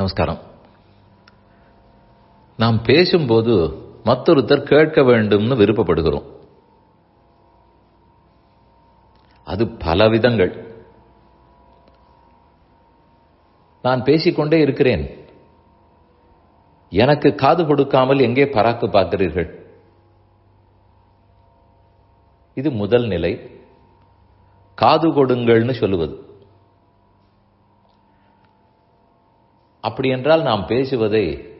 நமஸ்காரம். நாம் பேசும்போது மற்றொருத்தர் கேட்க வேண்டும்னு விருப்பப்படுகிறோம். அது பல விதங்கள். நான் பேசிக்கொண்டே இருக்கிறேன். எனக்கு காது கொடுக்காமல் எங்கே பராக்கு பார்க்கிறீர்கள்? இது முதல் நிலை. காது கொடுங்கள்னு சொல்லுவது. அப்படி என்றால் நாம் பேசுவதை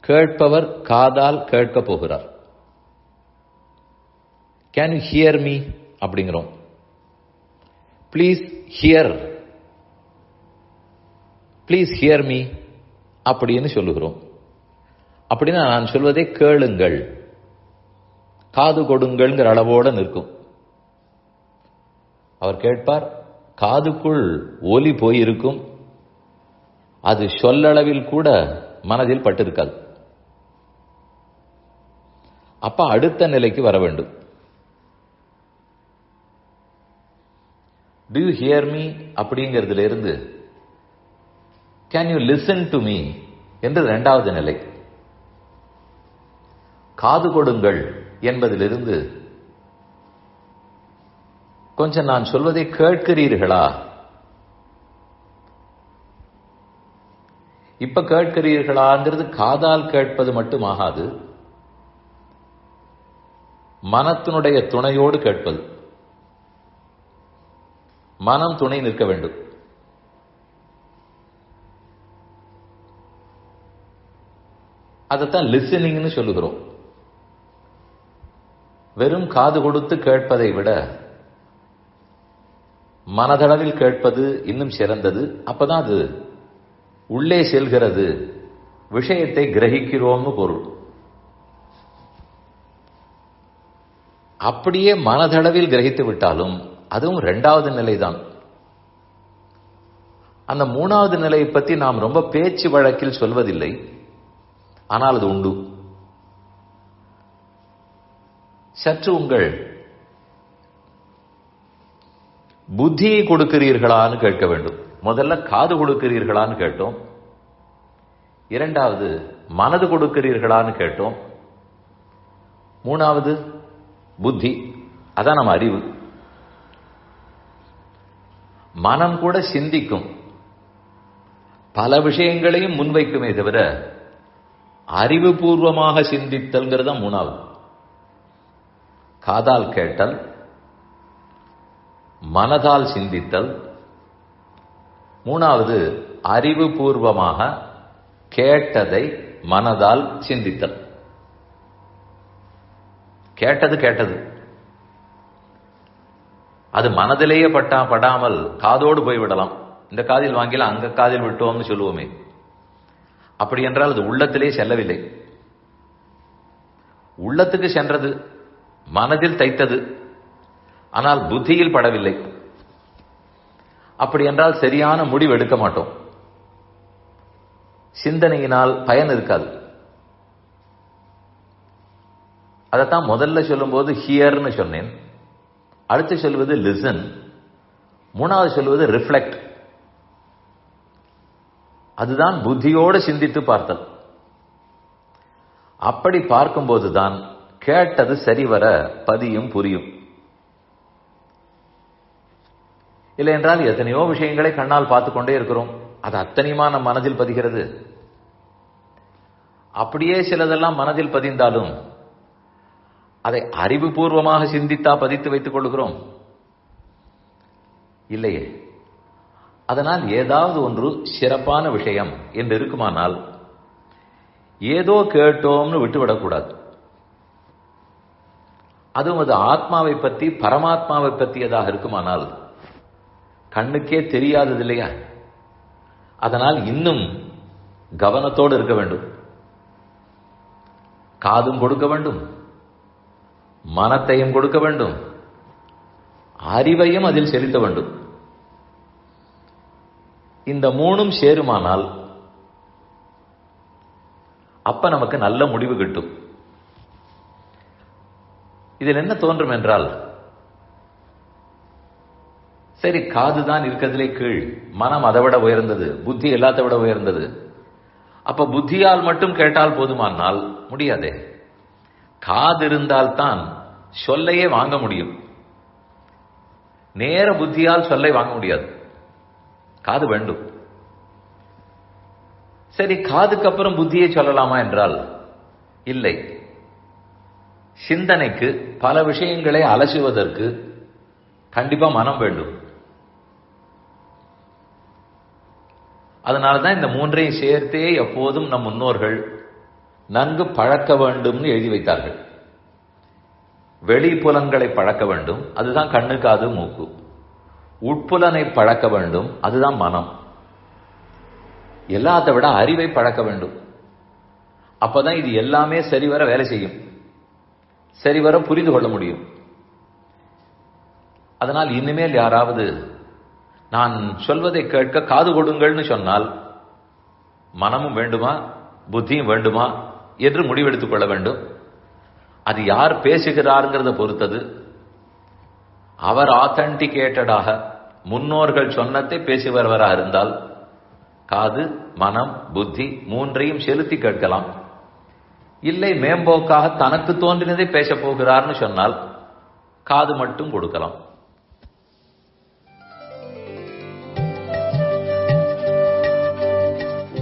கேட்பவர் காதால் கேட்கப் போகிறார். கேன் யூ ஹியர் மீ அப்படிங்கிறோம். Please hear please hear me அப்படின்னு சொல்லுகிறோம். அப்படின்னா நான் சொல்வதை கேளுங்கள். காது கொடுங்கள்ங்கிற அளவோட நிற்கும். அவர் கேட்பார் காதுக்குள் ஒலி போயிருக்கும். அது சொல்லளவில் கூட மனதில் பட்டிருக்காது. அப்ப அடுத்த நிலைக்கு வர வேண்டும். டு யூ ஹியர் மீ அப்படிங்கிறதுல இருந்து can you listen to me என்று இரண்டாவது நிலை. காது கொடுங்கள் என்பதிலிருந்து கொஞ்சம் நான் சொல்வதை கேட்கிறீர்களா? இப்ப கேட்கிறீர்களாங்கிறது காதால் கேட்பது மட்டும் ஆகாது மனத்தினுடைய துணையோடு கேட்பது. மனம் துணை நிற்க வேண்டும். அதைத்தான் லிசனிங்னு சொல்லுகிறோம். வெறும் காது கொடுத்து கேட்பதை விட மனதளவில் கேட்பது இன்னும் சிறந்தது. அப்பதான் அது உள்ளே செல்கிறது. விஷயத்தை கிரகிக்கிறோம்னு பொருள். அப்படியே மனதளவில் கிரகித்து விட்டாலும் அதுவும் ரெண்டாவது நிலைதான். அந்த மூணாவது நிலையை பற்றி நாம் ரொம்ப பேச்சு வழக்கில் சொல்வதில்லை. ஆனால் அது உண்டு. சற்று உங்கள் புத்தியை கொடுக்கிறீர்களான்னு கேட்க வேண்டும். முதல்ல காது கொடுக்கிறீர்களான்னு கேட்டோம். இரண்டாவது மனது கொடுக்கிறீர்களான்னு கேட்டோம். மூணாவது புத்தி. அதான் நம்ம அறிவு. மனம் கூட சிந்திக்கும். பல விஷயங்களையும் முன்வைக்குமே தவிர அறிவுபூர்வமாக சிந்தித்தல்ங்கிறது மூணாவது. காதால் கேட்டல் மனதால் சிந்தித்தல் மூணாவது அறிவுபூர்வமாக கேட்டதை மனதால் சிந்தித்தல். கேட்டது கேட்டது. அது மனதிலேயே பட்டா படாமல் காதோடு போய்விடலாம். இந்த காதில் வாங்கிலாம் அங்க காதில் விட்டோம்னு சொல்லுவோமே. அப்படி என்றால் அது உள்ளத்திலே செல்லவில்லை. உள்ளத்துக்கு சென்றது மனதில் தைத்தது. ஆனால் புத்தியில் படவில்லை. அப்படி என்றால் சரியான முடிவு எடுக்க மாட்டோம். சிந்தனையினால் பயன் இருக்காது. அதைத்தான் முதல்ல சொல்லும்போது ஹியர்னு சொன்னேன். அடுத்து சொல்வது லிசன் மூணாவது சொல்வது ரிஃப்ளெக்ட் அதுதான் புத்தியோடு சிந்தித்து பார்த்தல். அப்படி பார்க்கும்போதுதான் கேட்டது சரிவர பதியும் புரியும். இல்லை என்றால் எத்தனையோ விஷயங்களை கண்ணால் பார்த்து கொண்டே இருக்கிறோம். அது அத்தனையுமா நம் மனதில் பதிகிறது? அப்படியே சிலதெல்லாம் மனதில் பதிந்தாலும் அதை அறிவுபூர்வமாக சிந்தித்தா பதித்து வைத்துக் கொள்கிறோம் இல்லையே. அதனால் ஏதாவது ஒன்று சிறப்பான விஷயம் என்று இருக்குமானால் ஏதோ கேட்டோம்னு விட்டுவிடக்கூடாது. அதுவும் அது ஆத்மாவை பற்றி பரமாத்மாவை பற்றியதாக இருக்குமானால் கண்ணுக்கே தெரியாதது இல்லையா அதனால் இன்னும் கவனத்தோடு இருக்க வேண்டும். காதும் கொடுக்க வேண்டும். மனத்தையும் கொடுக்க வேண்டும். அறிவையும் அதில் செலுத்த வேண்டும். இந்த மூணும் சேருமானால் அப்ப நமக்கு நல்ல முடிவு கிட்டும். இதில் என்ன தோன்றும் என்றால் சரி காது தான் இருக்கிறதுலே கீழ். மனம் அதை விட உயர்ந்தது. புத்தி எல்லாத்த விட உயர்ந்தது. அப்ப புத்தியால் மட்டும் கேட்டால் போதுமானால் முடியாதே. காது இருந்தால்தான் சொல்லையே வாங்க முடியும். நேர புத்தியால் சொல்லை வாங்க முடியாது. காது வேண்டும். சரி காதுக்கு அப்புறம் புத்தியை சொல்லலாமா என்றால் இல்லை. சிந்தனைக்கு பல விஷயங்களை அலசுவதற்கு கண்டிப்பா மனம் வேண்டும். அதனாலதான் இந்த மூன்றையும் சேர்த்தே எப்போதும் நம் முன்னோர்கள் நன்கு பழக்க வேண்டும்னு எழுதி வைத்தார்கள். வெளி புலன்களை பழக்க வேண்டும் அதுதான் கண்ணு காது மூக்கு. உட்புலனை பழக்க வேண்டும் அதுதான் மனம். எல்லாத்த விட அறிவை பழக்க வேண்டும். அப்பதான் இது எல்லாமே சரிவர வேலை செய்யும். சரிவர புரிந்து கொள்ள முடியும். அதனால் இனிமேல் யாராவது நான் சொல்வதை கேட்க காது கொடுங்கள்னு சொன்னால் மனமும் வேண்டுமா? புத்தியும் வேண்டுமா? என்று முடிவெடுத்துக் கொள்ள வேண்டும். அது யார் பேசுகிறாருங்கிறத பொறுத்தது. அவர் ஆத்தன்டிகேட்டடாக முன்னோர்கள் சொன்னதை பேசி வருவராக இருந்தால் காது மனம் புத்தி மூன்றையும் செலுத்தி கேட்கலாம். இல்லை மேம்போக்காக தனக்கு தோன்றினதை பேசப் போகிறார்னு சொன்னால் காது மட்டும் கொடுக்கலாம்.